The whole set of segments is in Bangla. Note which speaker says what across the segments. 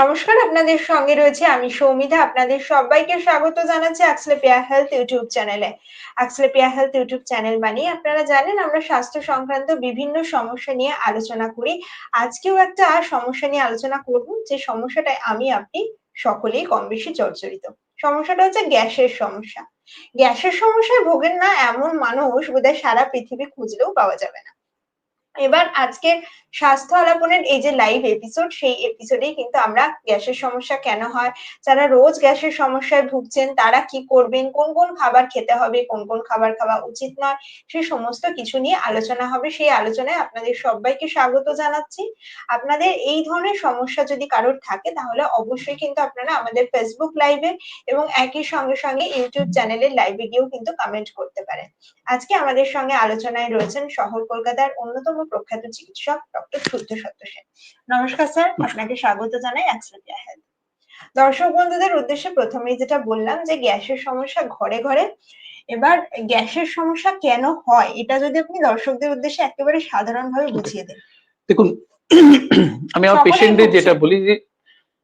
Speaker 1: নমস্কার, আপনাদের সঙ্গে রয়েছে আমি সৌমিতা। আপনাদের সবাইকে স্বাগত জানাচ্ছি অ্যাক্সলেপিয়া হেলথ ইউটিউব চ্যানেলে। অ্যাক্সলেপিয়া হেলথ ইউটিউব চ্যানেল মানে আপনারা জানেন, আমরা স্বাস্থ্য সংক্রান্ত বিভিন্ন সমস্যা নিয়ে আলোচনা করি। আজকেও একটা সমস্যা নিয়ে আলোচনা করব, যে সমস্যাটায় আমি, আপনি সকলেই কম বেশি জর্জরিত। সমস্যাটা হচ্ছে গ্যাসের সমস্যা। গ্যাসের সমস্যায় ভোগেন না এমন মানুষ বোধহয় সারা পৃথিবী খুঁজলেও পাওয়া যাবে না। এবার আজকের স্বাস্থ্য আলাপনের এই যে লাইভ এপিসোড সেই এপিসোডেই কিন্তু আমরা গ্যাসের সমস্যা কেন হয়, যারা রোজ গ্যাসের সমস্যায় ভুগছেন, তারা কি করবেন, কোন কোন খাবার খেতে হবে, কোন কোন খাবার খাওয়া উচিত নয় সেই সমস্ত কিছু নিয়ে আলোচনা হবে। সেই আলোচনায় আপনাদের সবাইকে স্বাগত জানাচ্ছি। আপনাদের এই ধরনের সমস্যা যদি কারোর থাকে, তাহলে অবশ্যই কিন্তু আপনারা আমাদের ফেসবুক লাইভে এবং একই সঙ্গে সঙ্গে ইউটিউব চ্যানেলের লাইভে গিয়েও কিন্তু কমেন্ট করতে পারেন। আজকে আমাদের সঙ্গে আলোচনায় রয়েছেন শহর কলকাতার অন্যতম প্রখ্যাত চিকিৎসক ডক্টর শুদ্ধ সত্য সেন। নমস্কার স্যার আপনাকে স্বাগত জানাই অ্যাক্সলেপিয়া হেলথ দর্শক বন্ধুদের উদ্দেশ্যে প্রথমেই যেটা বললাম যে গ্যাসের সমস্যা ঘরে ঘরে এবার গ্যাসের সমস্যা কেন হয় এটা যদি আপনি দর্শকদের উদ্দেশ্যে একেবারে সাধারণভাবে বুঝিয়ে দেন।
Speaker 2: দেখুন আমি আমার পেশেন্টদের যেটা বলি যে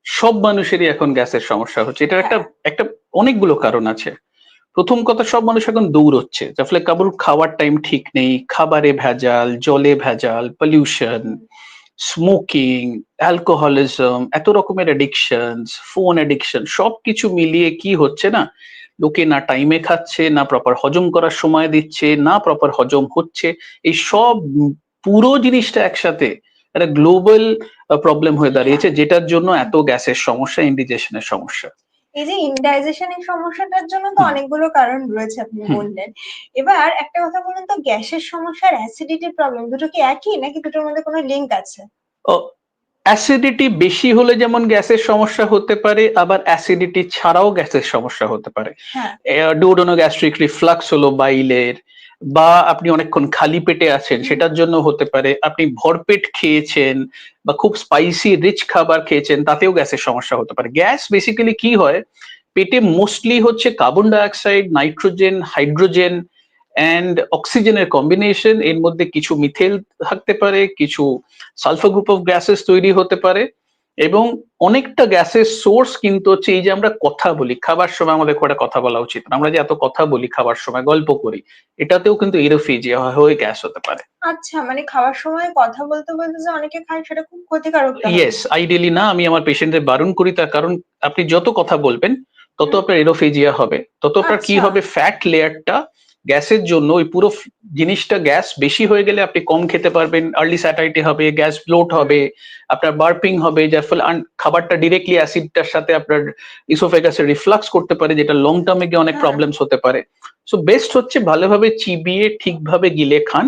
Speaker 2: সব মানুষেরই এখন গ্যাসের সমস্যা হচ্ছে। এটার একটা একটা অনেকগুলো কারণ আছে। প্রথম কথা, সব মানুষ এখন দৌড়চ্ছে। যার ফলে কাবুর খাওয়ার টাইম ঠিক নেই, খাবারে ভেজাল, জলে ভেজাল পলিউশন স্মোকিং অ্যালকোহলিজম এত রকমের অ্যাডিকশন ফোন অ্যাডিকশন সব কিছু মিলিয়ে কি হচ্ছে না? লোকে না টাইমে খাচ্ছে, না প্রপার হজম করার সময় দিচ্ছে, না প্রপার হজম হচ্ছে। এই সব পুরো জিনিসটা একসাথে একটা গ্লোবাল প্রবলেম হয়ে দাঁড়িয়েছে, যেটার জন্য এত গ্যাসের সমস্যা ইন্ডিজেশনের সমস্যা।
Speaker 1: এই যে ইনডাইজেশন এর সমস্যাটার জন্য তো অনেকগুলো কারণ রয়েছে আপনি বললেন। এবার একটা কথা বলুন তো গ্যাসের সমস্যা আর অ্যাসিডিটির প্রবলেম দুটো কি একই নাকি দুটোর মধ্যে কোনো লিঙ্ক আছে?
Speaker 2: ও অ্যাসিডিটি বেশি হলে যেমন গ্যাসের সমস্যা হতে পারে আবার অ্যাসিডিটি ছাড়াও গ্যাসের সমস্যা হতে পারে। ডিওডোনো গ্যাস্ট্রিক রিফ্লাক্স হলো বাইলের বা আপনি অনেকক্ষণ খালি পেটে আছেন সেটার জন্য হতে পারে। আপনি ভরপেট খেয়েছেন বা খুব স্পাইসি রিচ খাবার খেয়েছেন তাতেও গ্যাসের সমস্যা হতে পারে। গ্যাস বেসিক্যালি কি হয়? পেটে মোস্টলি হচ্ছে carbon dioxide nitrogen hydrogen and অক্সিজেনের কম্বিনেশন এর মধ্যে কিছু মিথেল থাকতে পারে কিছু সালফার গ্রুপ অফ গ্যাসেস তৈরি হতে পারে। এবং অনেকটা গ্যাসের সোর্স কিন্তু হচ্ছে এই যে আমরা কথা বলি খাবার সময় আমাদের খুব কথা বলা উচিত আমরা যে এত কথা বলি খাবার সময় গল্প করি এটাতেও কিন্তু এরোফিজিয়া হয়ে গ্যাস হতে পারে।
Speaker 1: আচ্ছা মানে খাওয়ার সময় কথা বলতে বলতে যে অনেকে খায় সেটা খুব ক্ষতিকারক
Speaker 2: ইয়েস আইডিয়ালি না আমি আমার পেশেন্টদের বারণ করি তার কারণ আপনি যত কথা বলবেন তত আপনার এরোফেজিয়া হবে তত আপনার কি
Speaker 1: আচ্ছা।
Speaker 2: হবে ফ্যাট লেয়ারটা গ্যাসের জন্য ওই পুরো জিনিসটা গ্যাস বেশি হয়ে গেলে আপনি কম খেতে পারবেন। আর্লি স্যাটাইটি হবে গ্যাস ব্লোট হবে আপনার বার্পিং হবে যার ফলে খাবারটা ডিরেক্টলি অ্যাসিডটার সাথে আপনার ইসোফেগাসে রিফ্লাক্স করতে পারে যেটা লং টার্মে গিয়ে অনেক
Speaker 1: হ্যাঁ।
Speaker 2: প্রবলেমস হতে পারে। সো বেস্ট হচ্ছে ভালোভাবে চিবিয়ে ঠিকভাবে গিলে খান।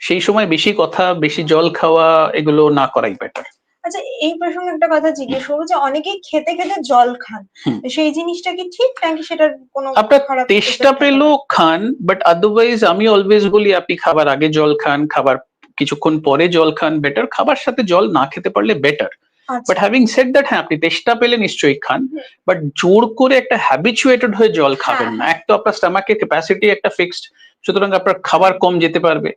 Speaker 2: সেই সময় বেশি কথা বেশি জল খাওয়া এগুলো না করাই বেটার
Speaker 1: আচ্ছা এই প্রসঙ্গে একটা কথা জিজ্ঞেস করব যে অনেকেই খেতে খেতে জল খান। সেই জিনিসটা কি ঠিক নাকি সেটার কোনো
Speaker 2: আপনার তেষ্টা পেলেও খান বাট আদারওয়াইজ আমি অলওয়েজ বলি আপনি খাবার আগে জল খান খাবার কিছুক্ষণ পরে জল খান বেটার খাবার সাথে জল না খেতে পারলে better but having said that হ্যাঁ আপনি তেষ্টা পেলে নিশ্চয়ই খান বাট জোর করে একটা হ্যাবিচুয়েটেড হয়ে জল খাবেন
Speaker 1: হ্যাঁ,
Speaker 2: না। এক তো আপনার স্টামাকের ক্যাপাসিটি একটা ফিক্সড সুতরাং আপনার খাবার কম যেতে পারবে।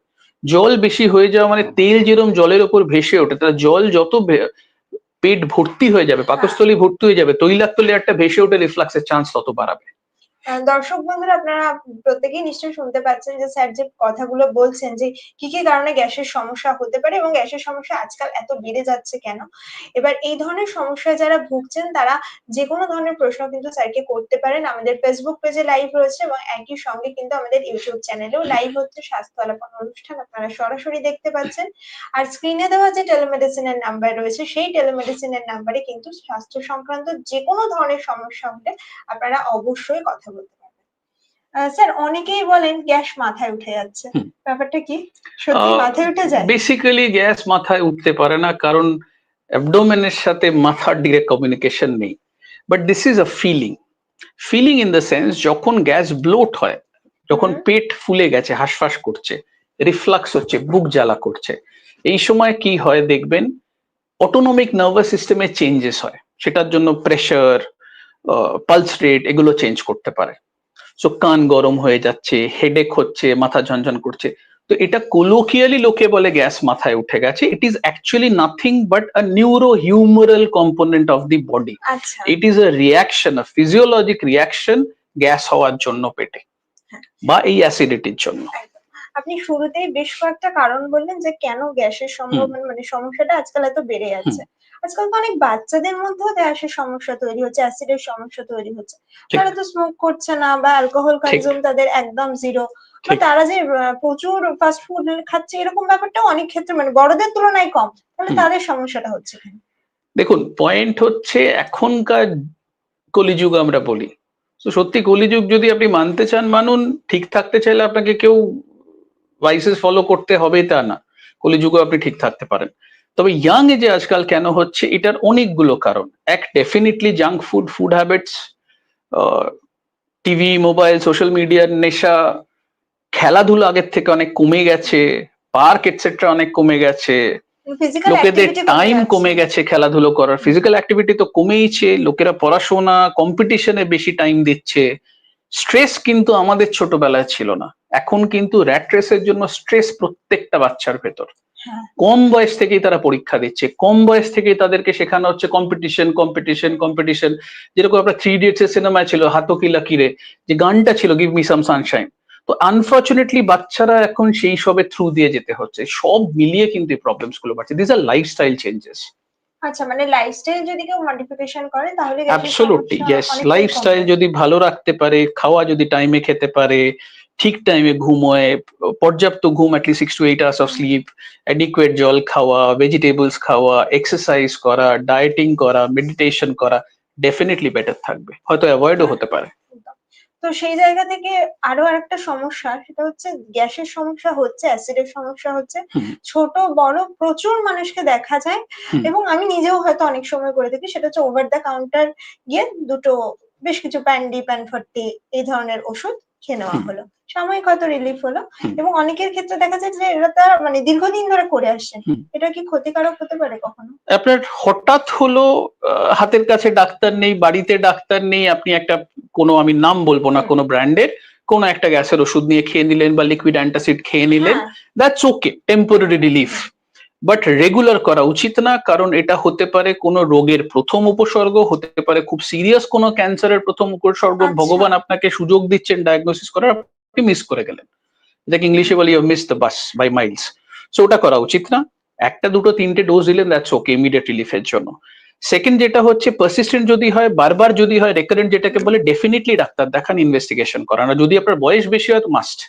Speaker 2: জল বেশি হয়ে যাওয়া মানে তেল যেরকম জলের উপর ভেসে ওঠে তাহলে জল যত ভে- পেট ভর্তি হয়ে যাবে পাকস্থলী ভর্তি হয়ে যাবে তৈলাক্ত লেয়ারটা ভেসে ওঠে রিফ্লাক্সের চান্স তত বাড়াবে।
Speaker 1: দর্শক বন্ধুরা, আপনারা প্রত্যেকেই নিশ্চয়ই শুনতে পাচ্ছেন যে স্যার যে কথাগুলো বলছেন যে কি কি কারণে গ্যাসের সমস্যা হতে পারে এবং গ্যাসের সমস্যা আজকাল এত বেড়ে যাচ্ছে কেন? এবার এই ধরনের সমস্যায় যারা ভুগছেন, তারা যে কোনো ধরনের প্রশ্ন কিন্তু স্যারকে করতে পারেন। আমাদের ফেসবুক পেজে লাইভ রয়েছে এবং একই সঙ্গে কিন্তু আমাদের ইউটিউব চ্যানেলেও লাইভ হচ্ছে স্বাস্থ্য আলাপন অনুষ্ঠান। আপনারা সরাসরি দেখতে পাচ্ছেন। আর স্ক্রিনে দেওয়া যে টেলিমেডিসিনের নাম্বার রয়েছে, সেই টেলিমেডিসিনের নাম্বারে কিন্তু স্বাস্থ্য সংক্রান্ত যে কোনো ধরনের সমস্যা হলে আপনারা অবশ্যই কথা স্যার অনেকেই বলেন গ্যাস মাথায় উঠে যাচ্ছে। ব্যাপারটা কি? সত্যি মাথায় উঠে যায়?
Speaker 2: বেসিক্যালি গ্যাস মাথায় উঠতে পারে না কারণ অ্যাবডোমেনের সাথে মাথার ডিরেক্ট কমিউনিকেশন নেই। But this is a feeling feeling in the sense যখন গ্যাস ব্লোট হয় যখন পেট ফুলে গেছে হাঁসফাঁস করছে রিফ্লাক্স হচ্ছে বুক জ্বালা করছে এই সময় কি হয় দেখবেন? অটোনমিক নার্ভাস সিস্টেমে চেঞ্জেস হয়। সেটার জন্য প্রেশার পালস রেট এগুলো চেঞ্জ করতে পারে। সো কান গরম হয়ে যাচ্ছে হেডেক হচ্ছে মাথা ঝনঝন করছে। তো এটা কোলোকিয়ালি লোকে বলে গ্যাস মাথায় উঠে গেছে। It is actually nothing but a neuro humoral component of the body it is a reaction a physiologic reaction gas হওয়ার জন্য পেটে
Speaker 1: হ্যাঁ।
Speaker 2: বা এই অ্যাসিডিটির জন্য।
Speaker 1: আপনি শুরুতেই বেশ কয়েকটা কারণ বললেন যে কেন গ্যাসের সম্ভাবনা মানে সমস্যাটা আজকাল এত বেড়ে যাচ্ছে। আজকাল তো অনেক বাচ্চাদের মধ্যেও গ্যাসের সমস্যা তৈরি হচ্ছে অ্যাসিডের সমস্যা তৈরি হচ্ছে। তারা তো স্মোক করছে না বা অ্যালকোহল কনজিউম তাদের একদম জিরো তারা যে প্রচুর ফাস্ট ফুড খাচ্ছে এরকম ব্যাপারটাও অনেক ক্ষেত্রে মানে বড়দের তুলনায় কম। তাহলে তাদের সমস্যাটা হচ্ছে কেন?
Speaker 2: দেখুন পয়েন্ট হচ্ছে এখনকার কলিযুগ আমরা বলি। তো সত্যি কলিযুগ যদি আপনি মানতে চান মানুন। ঠিক থাকতে চাইলে আপনাকে কেউ ভাইসেস ফলো করতে হবে তা না। কলিযুগে আপনি ঠিক থাকতে পারেন। তবে ইয়াং এজে আজকাল কেন হচ্ছে এটার অনেকগুলো কারণ। এক definitely junk food food habits TV mobile social মিডিয়ার নেশা খেলাধুলা আগের থেকে অনেক কমে গেছে পার্ক এটসেট্রা অনেক কমে গেছে। লোকেদের টাইম কমে গেছে খেলাধুলো করার। ফিজিক্যাল অ্যাক্টিভিটি তো কমেইছে লোকেরা পড়াশোনা কম্পিটিশনে বেশি টাইম দিচ্ছে। স্ট্রেস কিন্তু আমাদের ছোটবেলায় ছিল না। এখন কিন্তু র্যাট রেসের জন্য স্ট্রেস প্রত্যেকটা বাচ্চার ভেতর। কম বয়স থেকেই তারা পরীক্ষা দিচ্ছে। কম বয়স থেকেই তাদেরকে শেখানো হচ্ছে কম্পিটিশন কম্পিটিশন কম্পিটিশন যেরকম আপনার থ্রি ইডিয়টস এর সিনেমায় ছিল হাতকি লাকিরে যে গানটা ছিল গিভ মি সাম সানশাইন তো আনফর্চুনেটলি বাচ্চারা এখন সেই সবের থ্রু দিয়ে যেতে হচ্ছে। সব মিলিয়ে কিন্তু এই প্রবলেমসগুলো বাড়ছে। দিস আর লাইফস্টাইল চেঞ্জেস
Speaker 1: আচ্ছা মানে লাইফস্টাইল যদি কেউ মডিফিকেশন করে তাহলে সমস্যা
Speaker 2: ইয়েস লাইফস্টাইল যদি ভালো রাখতে পারে খাওয়া যদি টাইমে খেতে পারে ঠিক টাইমে ঘুমোয় পর্যাপ্ত ঘুম at least six to eight hours of sleep adequate জল খাওয়া ভেজিটেবলস খাওয়া এক্সারসাইজ করা ডায়েটিং করা মেডিটেশন করা ডেফিনেটলি বেটার থাকবে। হয়তো অ্যাভয়েডও হতে পারে।
Speaker 1: তো সেই জায়গা থেকে আরও আরেকটা সমস্যা সেটা হচ্ছে গ্যাসের সমস্যা হচ্ছে অ্যাসিডের সমস্যা হচ্ছে। ছোট বড় প্রচুর মানুষকে দেখা যায় এবং আমি নিজেও হয়তো অনেক সময় করে থাকি সেটা হচ্ছে ওভার দ্য কাউন্টার গিয়ে দুটো বেশ কিছু প্যান্ডি প্যানফর্টি এই ধরনের ওষুধ খেয়ে নেওয়া। হলো। সাময়িক হয়তো রিলিফ হলো? এবং অনেকের ক্ষেত্রে দেখা যায় যে এরা তারা মানে দীর্ঘদিন ধরে করে আসছেন
Speaker 2: হুম।
Speaker 1: এটা কি ক্ষতিকারক হতে পারে কখনো?
Speaker 2: আপনার হঠাৎ হলো হাতের কাছে ডাক্তার নেই বাড়িতে ডাক্তার নেই আপনি একটা কোনো আমি নাম বলব না কোনো ব্র্যান্ডের কোনো একটা গ্যাসের ওষুধ নিয়ে খেয়ে নিলেন বা লিকুইড অ্যান্টাসিড খেয়ে নিলেন that's okay temporary relief but regular করা উচিত না কারণ এটা হতে পারে কোনো রোগের প্রথম উপসর্গ হতে পারে খুব সিরিয়াস কোনো ক্যান্সারের প্রথম উপসর্গ।
Speaker 1: আচ্ছা।
Speaker 2: ভগবান আপনাকে সুযোগ দিচ্ছেন ডায়াগনোসিস করার আপনি মিস করে গেলেন। এটাকে ইংলিশে বলি miss the bus by miles so ওটা করা উচিত না। একটা দুটো তিনটে ডোজ দিলেন দ্যাটস ওকে ইমিডিয়েট রিলিফের জন্য। সেকেন্ড যেটা হচ্ছে পারসিস্টেন্ট যদি হয় বারবার যদি হয় রেকারেন্ট যেটাকে বলে ডেফিনেটলি ডাক্তার দেখান ইনভেস্টিগেশন করান। আর যদি আপনার বয়স বেশি হয় তো মাস্ট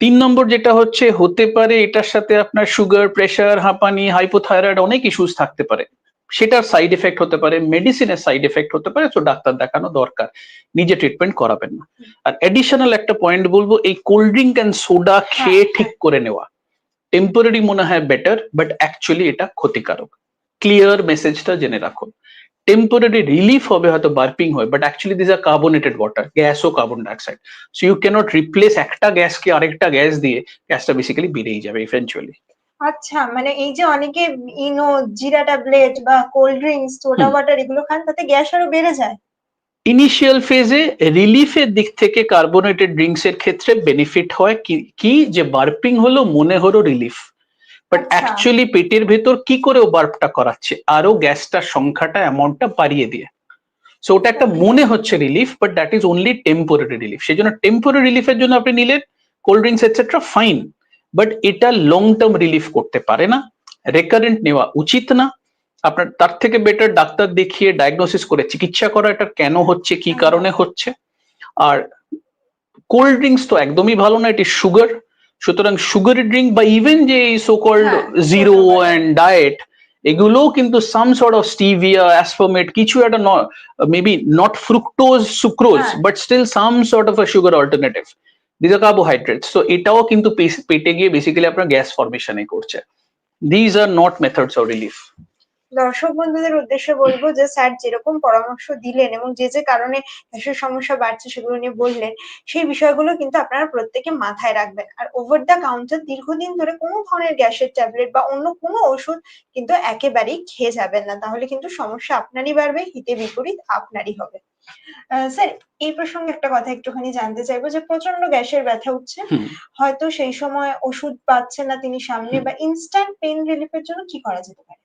Speaker 2: তিন নম্বর যেটা হচ্ছে হতে পারে এটার সাথে আপনার সুগার প্রেশার হাঁপানি হাইপোথাইরয়েড অনেক ইস্যুস থাকতে পারে। সেটার সাইড এফেক্ট হতে পারে মেডিসিনের সাইড এফেক্ট হতে পারে তো ডাক্তার দেখানো দরকার। নিজে ট্রিটমেন্ট করাবেন না। আর এডিশনাল একটা পয়েন্ট বলব এই কোল্ড ড্রিঙ্ক অ্যান্ড সোডা খেয়ে
Speaker 1: হ্যাঁ।
Speaker 2: ঠিক করে নেওয়া। টেম্পোরারি মনে হয় বেটার বাট অ্যাকচুয়ালি এটা ক্ষতিকারক। ক্লিয়ার মেসেজটা জেনে রাখুন। টেম্পোরারি রিলিফ হবে হয়তো বার্পিং হয় but actually this are carbonated water gas O carbon dioxide so you can't replace একটা গ্যাসকে আরেকটা গ্যাস দিয়ে গ্যাসটা বেসিক্যালি বেড়েই যাবে ইভেনচুয়ালি
Speaker 1: আচ্ছা মানে এই যে অনেকে ইনো জিরা ট্যাবলেট বা কোল্ড ড্রিঙ্কস সোডা। ওয়াটার এগুলো খান তাতে গ্যাস আরও বেড়ে যায়।
Speaker 2: ইনিশিয়াল ফেজে রিলিফের দিক থেকে কার্বোনেটেড ড্রিঙ্কস এর ক্ষেত্রে বেনিফিট হয় কি যে বার্পিং হলো মনে হলো রিলিফ বাট
Speaker 1: আচ্ছা।
Speaker 2: অ্যাকচুয়ালি পেটের ভেতর কি করে ও বার্পটা করাচ্ছে? আরও গ্যাসটার সংখ্যাটা অ্যামাউন্টটা বাড়িয়ে দিয়ে। সো ওটা একটা মনে হচ্ছে relief but that is only temporary relief সেই জন্য টেম্পোরারি রিলিফের জন্য আপনি নিলেন cold drinks etcetera fine but এটা লং টার্ম রিলিফ করতে পারে না রেকারেন্ট নেওয়া উচিত না। আপনার তার থেকে বেটার ডাক্তার দেখিয়ে ডায়াগনোসিস করে চিকিৎসা করা এটা কেন হচ্ছে কি কারণে হচ্ছে? আর কোল্ড ড্রিঙ্কস তো একদমই ভালো না এটি সুগার সুতরাং সুগারি ড্রিঙ্ক বা ইভেন যে so called zero and diet এগুলোও কিন্তু some sort of stevia aspartame কিছু একটা maybe not fructose sucrose. But still some sort of a sugar alternative these are carbohydrates তো এটাও কিন্তু পেটে গিয়ে বেসিক্যালি আপনার গ্যাস ফরমেশনে করছে। These are not methods of relief
Speaker 1: দর্শক বন্ধুদের উদ্দেশ্যে বলব যে স্যার যেরকম পরামর্শ দিলেন এবং যে যে কারণে গ্যাসের সমস্যা বাড়ছে সেগুলো নিয়ে বললেন সেই বিষয়গুলো কিন্তু আপনারা প্রত্যেকে মাথায় রাখবেন। আর ওভার দ্য কাউন্টার দীর্ঘদিন ধরে কোনো ধরনের গ্যাসের ট্যাবলেট বা অন্য কোনো ওষুধ কিন্তু একেবারেই খেয়ে যাবেন না। তাহলে কিন্তু সমস্যা আপনারই বাড়বে হিতে বিপরীত আপনারই হবে। আহ, স্যার এই প্রসঙ্গে একটা কথা একটুখানি জানতে চাইব যে প্রচণ্ড গ্যাসের ব্যথা উঠছে হয়তো সেই সময় ওষুধ পাচ্ছেন না তিনি সামনে বা ইনস্ট্যান্ট পেইন রিলিফের জন্য কি করা যেতে পারে?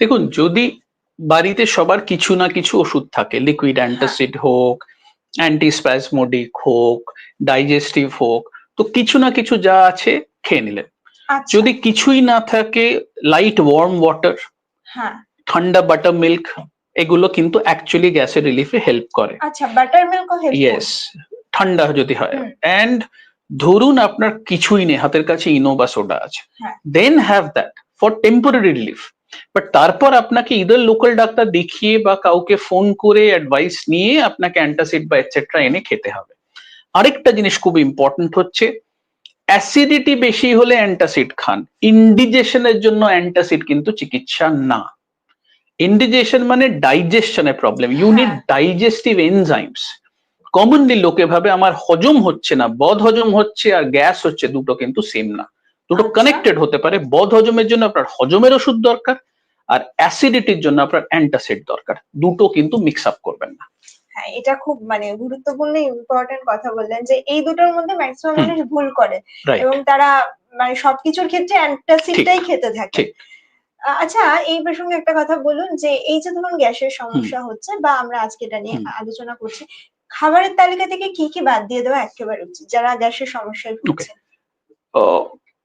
Speaker 2: দেখুন যদি বাড়িতে সবার কিছু না কিছু ওষুধ থাকে লিকুইড অ্যান্টাসিড হোক অ্যান্টিস্প্যাসমোডিক হোক ডাইজেস্টিভ হোক তো কিছু না কিছু যা আছে খেয়ে নিলেন।
Speaker 1: আচ্ছা।
Speaker 2: যদি কিছুই না থাকে লাইট ওয়ার্ম ওয়াটার ঠান্ডা বাটার মিল্ক এগুলো কিন্তু অ্যাকচুয়ালি গ্যাসের রিলিফে হেল্প করে।
Speaker 1: আচ্ছা বাটার হেল্প
Speaker 2: ইয়েস ঠান্ডা যদি হয়। অ্যান্ড ধরুন আপনার কিছুই নেই হাতের কাছে ইনো বা সোডা আছে। Then have that for temporary relief but তারপর আপনাকে ইদার লোকাল ডাক্তার দেখিয়ে বা কাউকে ফোন করে অ্যাডভাইস নিয়ে আপনাকে অ্যান্টাসিড বা এটসেট্রা এনে খেতে হবে। আরেকটা জিনিস খুব ইম্পর্টেন্ট হচ্ছে অ্যাসিডিটি বেশি হলে অ্যান্টাসিড খান। ইন্ডিজেশনের জন্য অ্যান্টাসিড কিন্তু চিকিৎসা না। ইন্ডিজেশন মানে ডাইজেশনের problem
Speaker 1: unit.
Speaker 2: Digestive enzymes commonly লোকে ভাবে আমার হজম হচ্ছে না বদ হজম হচ্ছে আর গ্যাস হচ্ছে দুটো কিন্তু সেম না। দুটো
Speaker 1: আচ্ছা।
Speaker 2: কানেক্টেড হতে পারে। বদ হজমের জন্য আপনার হজমের ওষুধ দরকার আর অ্যাসিডিটির জন্য আপনার অ্যান্টাসিড দরকার। দুটো কিন্তু মিক্স আপ করবেন না।
Speaker 1: হ্যাঁ এটা খুব মানে গুরুত্বপূর্ণ ইম্পর্টেন্ট কথা বললেন যে এই দুটোর মধ্যে ম্যাক্সিমাম মানুষ ভুল করে এবং তারা মানে সবকিছুর ক্ষেত্রে অ্যান্টাসিডটাই খেতে থাকে। আচ্ছা এই প্রসঙ্গে একটা কথা বলুন যে এই যে ধরুন গ্যাসের সমস্যা হচ্ছে বা আমরা আজকে এটা নিয়ে আলোচনা করছি খাবারের তালিকা থেকে কি কি বাদ দিয়ে দেওয়া একেবারে উচিত যারা গ্যাসের সমস্যায় ভুগছে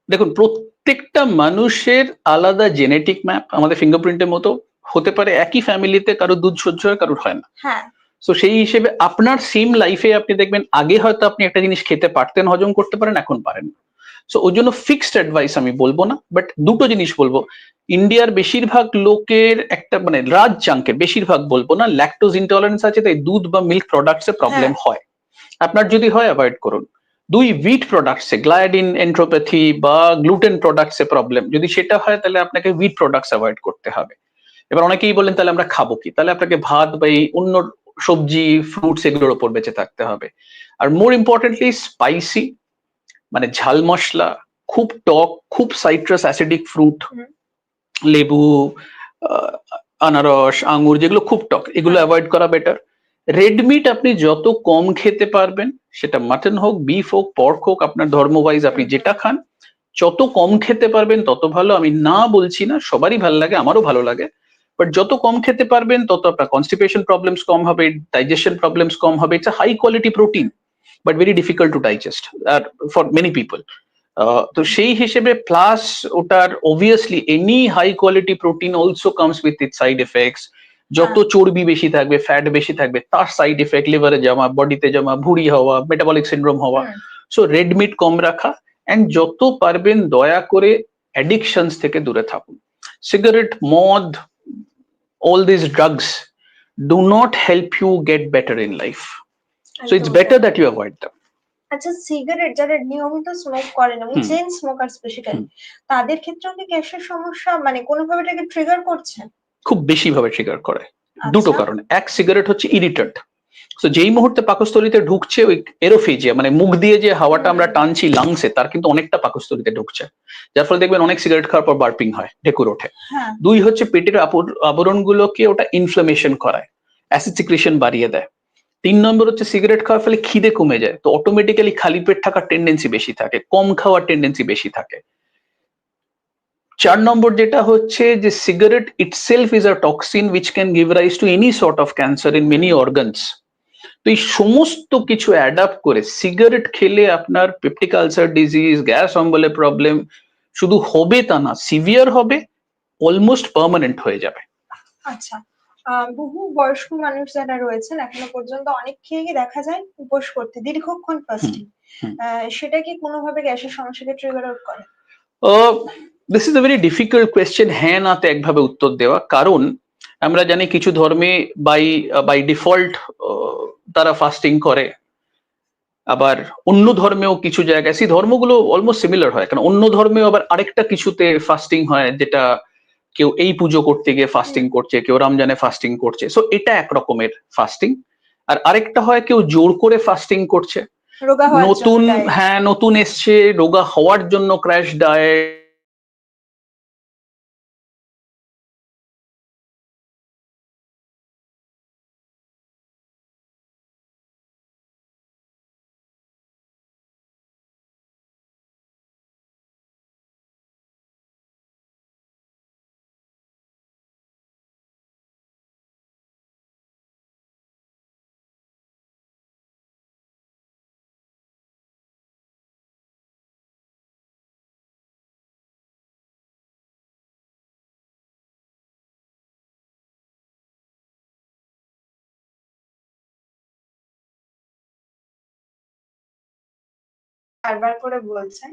Speaker 2: দেখুন প্রত্যেকটা মানুষের আলাদা জেনেটিক ম্যাপ আমাদের ফিঙ্গারপ্রিন্টের মতো হতে পারে একই ফ্যামিলিতে কারও দুধ সহ্য হয় কারোর হয় না।
Speaker 1: হ্যাঁ।
Speaker 2: তো সেই হিসেবে আপনার সেম লাইফে আপনি দেখবেন আগে হয়তো আপনি একটা জিনিস খেতে পারতেন হজম করতে পারেন এখন পারেন না। সো ওই জন্য ফিক্সড অ্যাডভাইস আমি বলব না বাট দুটো জিনিস বলব। ইন্ডিয়ার বেশিরভাগ লোকের একটা মানে রাজ চাঙ্কের বেশিরভাগ বলব না ল্যাকটোজ ইনটলারেন্স আছে তাই দুধ বা মিল্ক প্রোডাক্টস প্রবলেম হয়। আপনার যদি হয় অ্যাভয়েড করুন। দুই উইট প্রোডাক্টসে গ্লায়াডিন এন্ট্রোপ্যাথি বা গ্লুটেন প্রোডাক্টসে প্রবলেম যদি সেটা হয় তাহলে আপনাকে উইট প্রোডাক্টস অ্যাভয়েড করতে হবে। এবার অনেকেই বলেন তাহলে আমরা খাব কি? তাহলে আপনাকে ভাত বা এই অন্য সবজি ফ্রুটস এগুলোর উপর বেঁচে থাকতে হবে। আর মোর ইম্পর্টেন্টলি স্পাইসি মানে ঝাল মশলা খুব টক খুব সাইট্রাস অ্যাসিডিক ফ্রুট লেবু আনারস আঙ্গুর যেগুলো খুব টক এগুলো। অ্যাভয়েড করা বেটার রেড মিট আপনি যত কম খেতে পারবেন, সেটা মাটন হোক বিফ হোক পর্ক হোক, আপনার ধর্ম ওয়াইজ আপনি যেটা খান, যত কম খেতে পারবেন, তত ভালো। আমি না বলছি না, সবারই ভালো লাগে, আমারও ভালো লাগে। বাট যত কম খেতে পারবেন, তত আপনার কনস্টিপেশন প্রবলেমস কম হবে ডাইজেশন প্রবলেমস কম হবে। It's high quality protein but very difficult to digest R for many people তো সেই হিসেবে প্লাস ওটার obviously any high quality protein also comes with it side effects যত চর্বি বেশি থাকবে ফ্যাট বেশি থাকবে তার সাইড এফেক্ট লিভারে জমা বডিতে জমা ভুঁড়ি হওয়া মেটাবলিক সিন্ড্রোম হওয়া। সো রেড মিট কম রাখা অ্যান্ড যত পারবেন দয়া করে অ্যাডিকশনস থেকে দূরে থাকুন। সিগারেট মদ all these drugs do not help you get better in life so it's
Speaker 1: একদম।
Speaker 2: better
Speaker 1: তাই।
Speaker 2: that you avoid them
Speaker 1: আচ্ছা সিগারেট যারা নিয়মিত স্মোক এবং
Speaker 2: হুম।
Speaker 1: চেন স্মোকার স্পেশালি তাদের ক্ষেত্রেও কি গ্যাসের সমস্যা মানে কোনোভাবে এটাকে ট্রিগার করছে?
Speaker 2: খুব বেশি ভাবে ট্রিগার করে। দুটো
Speaker 1: আচ্ছা।
Speaker 2: কারণে। এক সিগারেট হচ্ছে ইরিটেন্ট তো যেই মুহূর্তে পাকস্থলিতে ঢুকছে ওই এরোফেজিয়া মানে মুখ দিয়ে যে হাওয়াটা আমরা টানছি লাংসে তার কিন্তু অনেকটা পাকস্থলিতে ঢুকছে। যার ফলে দেখবেন অনেক সিগারেট খাওয়ার পর বার্পিং হয় ঢেকুর ওঠে।
Speaker 1: হ্যাঁ।
Speaker 2: দুই হচ্ছে পেটের আবরণ গুলোকে ওটা ইনফ্লামেশন করায় অ্যাসিড সিক্রেশন বাড়িয়ে দেয়। তিন নম্বর হচ্ছে সিগারেট খাওয়ার ফলে খিদে কমে যায়। তো অটোমেটিক্যালি খালি পেট থাকার টেন্ডেন্সি বেশি থাকে কম খাওয়ার টেন্ডেন্সি বেশি থাকে। চার নম্বর যেটা হচ্ছে যে cigarette it itself is a toxin which can give rise to any sort of cancer in many organs তো এই সমস্ত কিছু অ্যাডাপ্ট করে সিগারেট খেলে আপনার পেপটিক আলসার ডিজিজ গ্যাস অম্বলের প্রবলেম শুধু হবে তা না সিভিয়ার হবে অলমোস্ট পার্মানেন্ট হয়ে যাবে।
Speaker 1: আচ্ছা বহু বয়স্ক মানুষ যারা রয়েছেন এখনও পর্যন্ত অনেক খেয়ে দেখা যায় উপোস করতে দীর্ঘক্ষণ ফাস্টিং। সেটা কি কোনোভাবে গ্যাসের সমস্যাকে ট্রিগার আউট করে?
Speaker 2: This is a very difficult question হ্যাঁ নাতে একভাবে উত্তর দেওয়া। কারণ আমরা জানি কিছু ধর্মে বাই বাই ডিফল্ট তারা ফাস্টিং করে। আবার অন্য ধর্মেও কিছু জায়গায় সেই ধর্মগুলো অলমোস্ট সিমিলার হয়। কারণ অন্য ধর্মেও আবার আরেকটা কিছুতে ফাস্টিং হয় যেটা কেউ এই পুজো করতে গিয়ে ফাস্টিং করছে কেউ রমজানে ফাস্টিং করছে। সো এটা এক রকমের ফাস্টিং আর আরেকটা হয় কেউ জোর করে ফাস্টিং করছে। নতুন হ্যাঁ নতুন এসছে রোগা হওয়ার জন্য ক্র্যাশ ডায়েট
Speaker 1: বারবার করে বলছেন।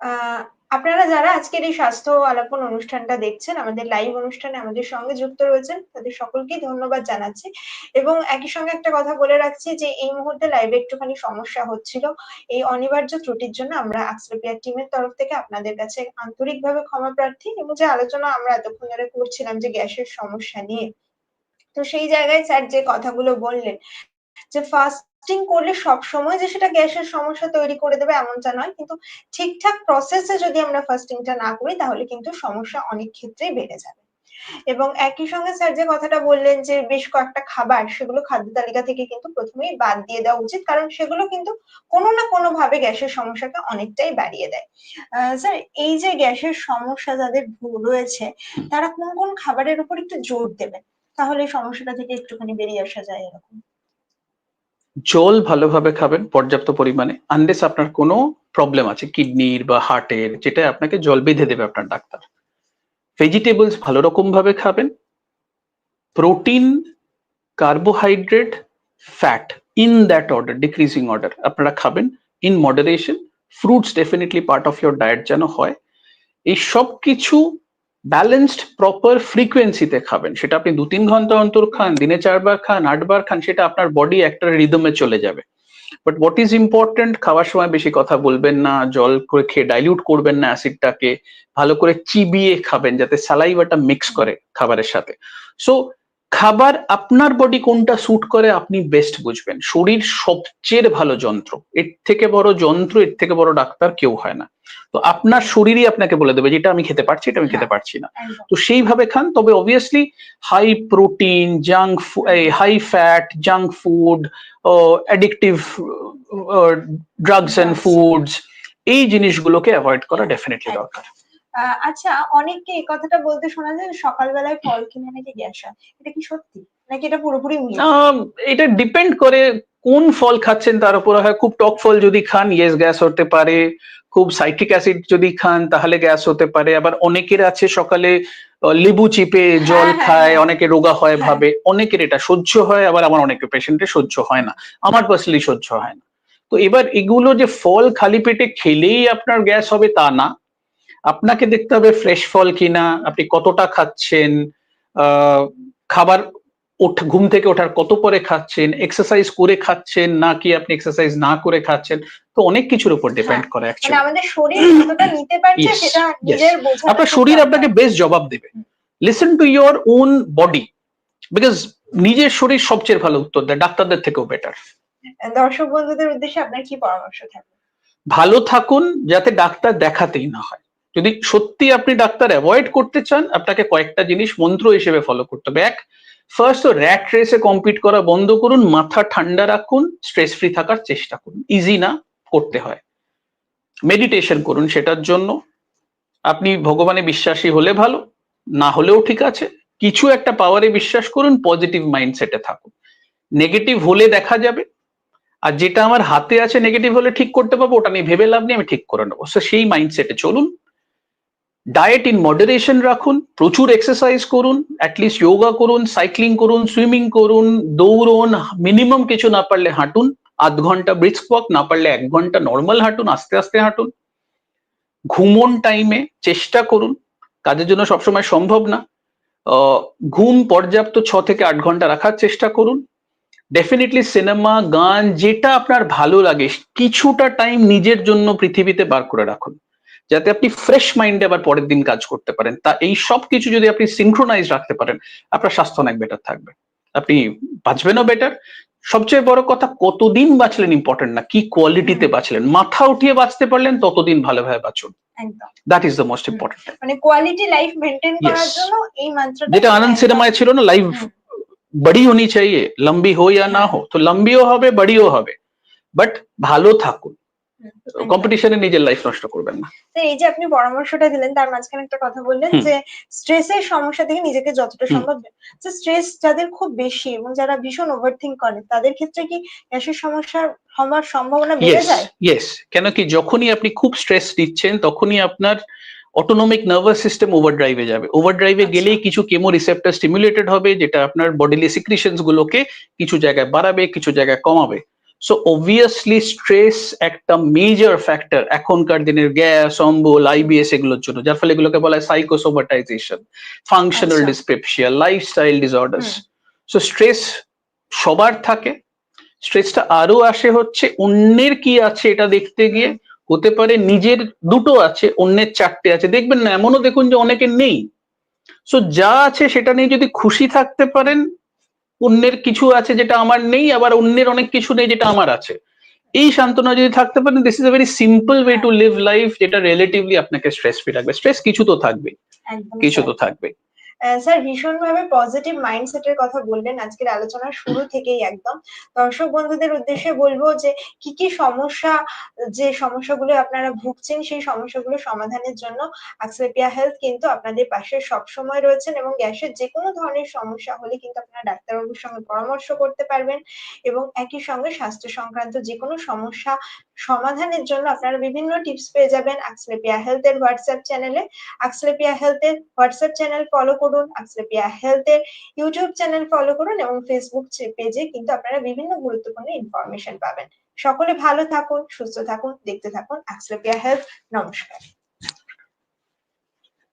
Speaker 1: আহ আপনারা যারা আজকের এই স্বাস্থ্য আলাপন অনুষ্ঠানটা দেখছেন, আমাদের লাইভ অনুষ্ঠানে আমাদের সঙ্গে যুক্ত রয়েছেন, তাদের সকলকেই ধন্যবাদ জানাচ্ছি। এবং একই সঙ্গে একটা কথা বলে রাখছি যে, এই মুহূর্তে লাইভে একটুখানি সমস্যা হচ্ছিল। এই অনিবার্য ত্রুটির জন্য আমরা আক্সলেপিয়ার টিমের তরফ থেকে আপনাদের কাছে আন্তরিকভাবে ক্ষমা প্রার্থী এবং যে আলোচনা আমরা এতক্ষণ ধরে করছিলাম যে গ্যাসের সমস্যা নিয়ে। তো সেই জায়গায় স্যার যে কথাগুলো বললেন যে ফাস্টিং করলে সব সময় যে সেটা গ্যাসের সমস্যা তৈরি করে দেবে এমনটা নয়। কিন্তু ঠিকঠাক প্রসেসে যদি আমরা ফাস্টিংটা না করি, তাহলে কিন্তু সমস্যা অনেক ক্ষেত্রেই বেড়ে যাবে। এবং একই সঙ্গে স্যার যে কথাটা বললেন যে বেশ কয়েকটা খাবার, সেগুলো খাদ্য তালিকা থেকে কিন্তু প্রথমেই বাদ দিয়ে দেওয়া উচিত, কারণ সেগুলো কিন্তু কোনো না কোনো ভাবে গ্যাসের সমস্যাকে অনেকটাই বাড়িয়ে দেয়। স্যার এই যে গ্যাসের সমস্যা যাদের রয়েছে, তারা কোন কোন খাবারের উপর একটু জোর দেবেন? তাহলে সমস্যাটা থেকে একটুখানি বেরিয়ে আসা যায় এরকম।
Speaker 2: জল ভালোভাবে খাবেন পর্যাপ্ত পরিমাণে আনলেস আপনার কোনো প্রবলেম আছে, কিডনির বা হার্টের যেটা আপনাকে জল বেঁধে দেবে আপনার ডাক্তার। ভেজিটেবলস ভালো রকম ভাবে খাবেন protein carbohydrate fat in that order decreasing order আপনারা খাবেন in moderation fruits definitely part of your diet যেন হয়। এই সব কিছু ব্যালেন্সড প্রপার ফ্রিকোয়েন্সিতে খাবেন। সেটা আপনি দু তিন ঘণ্টা অন্তর খান, দিনে চারবার খান, আটবার খান, সেটা আপনার বডি একটা রিদমে চলে যাবে। বাট হোয়াট ইজ ইম্পর্টেন্ট খাওয়ার সময় বেশি কথা বলবেন না, জল করে খেয়ে ডাইলিউট করবেন না অ্যাসিডটাকে, ভালো করে চিবিয়ে খাবেন যাতে স্যালাইভাটা মিক্স করে খাবারের সাথে। সো খাবার আপনার বডি কোনটা স্যুট করে আপনি বেস্ট বুঝবেন। শরীর সবচেয়ে ভালো যন্ত্র। এর থেকে বড় যন্ত্র এর থেকে বড় ডাক্তার কেউ হয় না। তো আপনার শরীরই আপনাকে বলে দেবে যেটা আমি খেতে পারছি এটা আমি খেতে পারছি না। তো সেইভাবে খান। তবে obviously high protein junk high fat junk food addictive drugs and foods এই জিনিসগুলোকে অ্যাভয়েড করা ডেফিনেটলি দরকার।
Speaker 1: আচ্ছা অনেককে এই কথাটা বলতে শোনা যায় সকালবেলায় ফল কিনে নাকি গ্যাস হয়? এটা কি সত্যি? নাকি এটা পুরোপুরি
Speaker 2: এটা ডিপেন্ড করে কোন ফল খাচ্ছেন তার উপর হয় খুব টক ফল যদি খান ইয়েস গ্যাস হতে পারে। খুব সাইট্রিক অ্যাসিড যদি খান তাহলে গ্যাস হতে পারে। আবার অনেকের আছে সকালে লেবু চিপে জল
Speaker 1: হ্যাঁ,
Speaker 2: খায়
Speaker 1: হ্যাঁ।
Speaker 2: অনেকে রোগা হয়
Speaker 1: হ্যাঁ।
Speaker 2: ভাবে। অনেকের এটা সহ্য হয় আবার আমার অনেক পেশেন্টের সহ্য হয় না। আমার পার্সোনালি সহ্য হয় না। তো এবার এগুলো যে ফল খালি পেটে খেলেই আপনার গ্যাস হবে তা না। আপনাকে দেখতে হবে ফ্রেশ ফল কিনা আপনি কতটা খাচ্ছেন আহ, খাবার ঘুম থেকে ওঠার কত পরে খাচ্ছেন এক্সারসাইজ করে খাচ্ছেন নাকি আপনি এক্সারসাইজ না করে খাচ্ছেন তো অনেক কিছুর উপর ডিপেন্ড করে
Speaker 1: মানে
Speaker 2: অ্যাকচুয়ালি
Speaker 1: আমাদের শরীর কতটা নিতে পারছে সেটা নিজের বোঝা
Speaker 2: আপনার শরীর আপনাকে বেশ জবাব দেবে। Listen to your own body because নিজের শরীর সবচেয়ে ভালো উত্তর দেয় ডাক্তারদের থেকেও বেটার
Speaker 1: দর্শক বন্ধুদের উদ্দেশ্যে আপনার কি পরামর্শ থাকবে?
Speaker 2: ভালো থাকুন যাতে ডাক্তার দেখাতেই না হয়। যদি সত্যি আপনি ডাক্তার অ্যাভয়েড করতে চান, আপনাকে কয়েকটা জিনিস মন্ত্র হিসেবে ফলো করতে হবে। এক ফার্স্ট তো র্যাট রেসে কম্পিট করা বন্ধ করুন, মাথা ঠান্ডা রাখুন স্ট্রেস ফ্রি থাকার চেষ্টা করুন। ইজি না, করতে হয়। মেডিটেশন করুন সেটার জন্য। আপনি ভগবানে বিশ্বাসী হলে ভালো, না হলেও ঠিক আছে। কিছু একটা পাওয়ারে বিশ্বাস করুন পজিটিভ মাইন্ডসেটে থাকুন। নেগেটিভ হলে দেখা যাবে, আর যেটা আমার হাতে আছে নেগেটিভ হলে ঠিক করতে পারব, ওটা নিয়ে ভেবে লাভ নেই, আমি ঠিক করে নেব। সেই মাইন্ডসেটে চলুন। ডায়েট ইন মডারেশন রাখুন, প্রচুর এক্সারসাইজ করুন অ্যাটলিস্ট যোগা করুন সাইক্লিং করুন সুইমিং করুন, দৌড়ুন মিনিমাম কিছু না পারলে হাঁটুন, আধ ঘণ্টা ব্রিস্ক ওয়াক না পারলে এক ঘণ্টা নর্মাল হাঁটুন, আস্তে আস্তে হাঁটুন। ঘুমন টাইমে চেষ্টা করুন, কাজের জন্য সবসময় সম্ভব না। ঘুম পর্যাপ্ত ছ থেকে আট ঘণ্টা রাখার চেষ্টা করুন। ডেফিনেটলি সিনেমা গান, যেটা আপনার ভালো লাগে, কিছুটা টাইম নিজের জন্য পৃথিবীতে বার করে রাখুন। যাতে আপনি ফ্রেশ মাইন্ডে আবার পরের দিন কাজ করতে পারেন। তা এই সব কিছু যদি আপনি সিঙ্ক্রোনাইজ রাখতে পারেন আপনার স্বাস্থ্য অনেক বেটার থাকবে। আপনি বাঁচবেনও বেটার সবচেয়ে বড় কথা কতদিন বাঁচলেন ইম্পর্টেন্ট না কি কোয়ালিটিতে বাঁচলেন? মাথা উঠিয়ে বাঁচতে পারলেন ততদিন ভালোভাবে বাঁচুন। That is the most important
Speaker 1: মানে কোয়ালিটি লাইফ মেনটেন করার জন্য এই মন্ত্রটা
Speaker 2: যেটা আনন্দ সিনেমায় ছিল না লাইভ বড়ি হনি চাইয়ে লম্বি হো না হো তো লম্বিও হবে বড়িও হবে। বাট ভালো থাকুন। কম্পিটিশনে নিজের লাইফ নষ্ট করবেন না।
Speaker 1: তো এই যে আপনি পরামর্শটা দিলেন তার মাঝখানে একটা কথা বললেন। যে স্ট্রেসের সমস্যা থেকে নিজেকে যতটা সম্ভব যে স্ট্রেস যাদের খুব বেশি এবং যারা ভীষণ ওভারথিঙ্ক করে তাদের ক্ষেত্রে কি গ্যাসের সমস্যার হওয়ার সম্ভাবনা বেড়ে যায়?
Speaker 2: ইয়েস কেন কি যখনই আপনি খুব স্ট্রেস দিচ্ছেন তখনই আপনার অটোনমিক নার্ভাস সিস্টেম ওভারড্রাইভে যাবে। ওভার ড্রাইভে
Speaker 1: আচ্ছা।
Speaker 2: গেলেই কিছু কেমো রিসেপ্টার স্টিমুলেটেড হবে যেটা আপনার বডিলি সিক্রিশনস গুলোকে কিছু জায়গায় বাড়াবে কিছু জায়গায় কমাবে। সো অবভিয়াসলি স্ট্রেস একটা মেজর ফ্যাক্টর এখনকার দিনের গ্যাস অম্বল আইবিএস এগুলোর জন্য যার ফলে এগুলোকে বলা হয় psychosomatization functional. Dyspepsia lifestyle disorders so stress সবার থাকে। স্ট্রেসটা আরও আসে হচ্ছে অন্যের কি আছে এটা দেখতে গিয়ে। হতে পারে নিজের দুটো আছে অন্যের চারটে আছে। দেখবেন না এমনও দেখুন যে অনেকের নেই। সো যা আছে সেটা নিয়ে যদি খুশি থাকতে পারেন অন্যের কিছু আছে যেটা আমার নেই আবার অন্যের অনেক কিছু নেই যেটা আমার আছে। এই সান্ত্বনা যদি থাকতে পারেন this is a very simple way to live life যেটা রিলেটিভলি আপনাকে স্ট্রেস ফ্রি রাখবে। স্ট্রেস কিছু তো থাকবে কিছু তো থাকবে
Speaker 1: স্যার ভীষণ ভাবে পজিটিভ মাইন্ডসেটের কথা বললেন আজকের আলোচনার শুরু থেকেই একদম। দর্শক বন্ধুদের উদ্দেশ্যে বলব যে, কি কি সমস্যা, যে সমস্যাগুলো আপনারা ভুগছেন, সেই সমস্যাগুলো সমাধানের জন্য আকসেপিয়া হেলথ কিন্তু আপনাদের পাশে সব সময় রয়েছেন এবং গ্যাসের যে কোনো ধরনের সমস্যা হলে কিন্তু আপনারা ডাক্তারবাবুর সঙ্গে পরামর্শ করতে পারবেন এবং একই সঙ্গে স্বাস্থ্য সংক্রান্ত যে কোনো সমস্যা সমাধানের জন্য আপনারা বিভিন্ন টিপস পেয়ে যাবেন আকসলেপিয়া হেলথ এর হোয়াটসঅ্যাপ চ্যানেলে আকসলেপিয়া হেলথ এর হোয়াটসঅ্যাপ চ্যানেল ফলো করুন। আকসলেপিয়া হেলথ এর ইউটিউব চ্যানেল ফলো করুন এবং ফেসবুক পেজে কিন্তু আপনারা বিভিন্ন গুরুত্বপূর্ণ ইনফরমেশন পাবেন। সকলে ভালো থাকুন, সুস্থ থাকুন, দেখতে থাকুন। আকসলেপিয়া হেলথ নমস্কার।